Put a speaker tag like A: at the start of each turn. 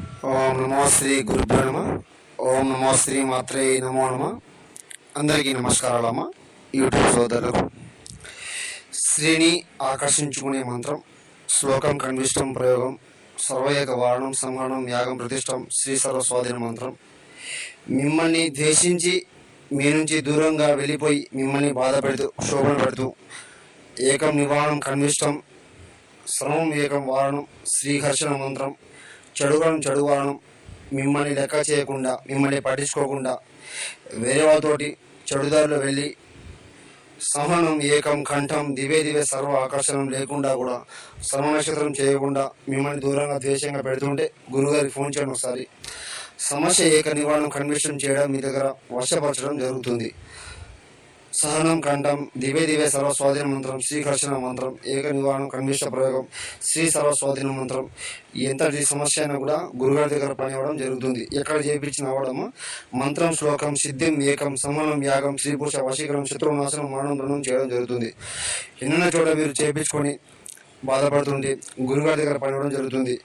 A: ఓం నమో శ్రీ గురుభ్యో నమ. ఓం నమో శ్రీ మాత్రే నమో నమ. అందరికీ నమస్కారాలమ్మ. యూట్యూబ్ సోదరులకు శ్రీని ఆకర్షించుకునే మంత్రం శ్లోకం కన్విష్టం ప్రయోగం సర్వయేక వారణం సంహరణం యాగం ప్రతిష్టం శ్రీ సర్వస్వాధీన మంత్రం. మిమ్మల్ని ద్వేషించి మీ నుంచి దూరంగా వెళ్ళిపోయి మిమ్మల్ని బాధ పెడుతూ శోభన పెడుతూ ఏకం నివారణం కన్విష్టం శ్రమం ఏకం వారణం శ్రీహర్షణ మంత్రం చెడుగడం చెడుగాను మిమ్మల్ని లెక్క చేయకుండా మిమ్మల్ని పట్టించుకోకుండా వేరే వాళ్ళతోటి చెడుదారులు వెళ్ళి సహనం ఏకం కంఠం దివే దివే సర్వ ఆకర్షణం లేకుండా కూడా సర్వ నక్షత్రం చేయకుండా మిమ్మల్ని దూరంగా ద్వేషంగా పెడుతుంటే గురుగారికి ఫోన్ చేయడం ఒకసారి. సమస్య ఏక నివారణ కన్విషన్ చేయడం మీ దగ్గర వర్షపరచడం జరుగుతుంది. సహనం ఖండం దివే దివే సర్వస్వాధీన మంత్రం శ్రీకర్షణ మంత్రం ఏక నివారణం కనిష్ట ప్రయోగం శ్రీ సర్వస్వాధీన మంత్రం. ఎంతటి సమస్య అయినా కూడా గురుగారి దగ్గర పని అవ్వడం జరుగుతుంది. ఎక్కడ చేపించిన అవడము మంత్రం శ్లోకం సిద్ధిం ఏకం సమనం యాగం శ్రీ పురుష వశీకరం శత్రునాశనం మరణం రుణం చేయడం జరుగుతుంది. ఎన్నెన్న చోట మీరు చేపించుకొని బాధపడుతుంది గురుగారి దగ్గర పని అవ్వడం జరుగుతుంది.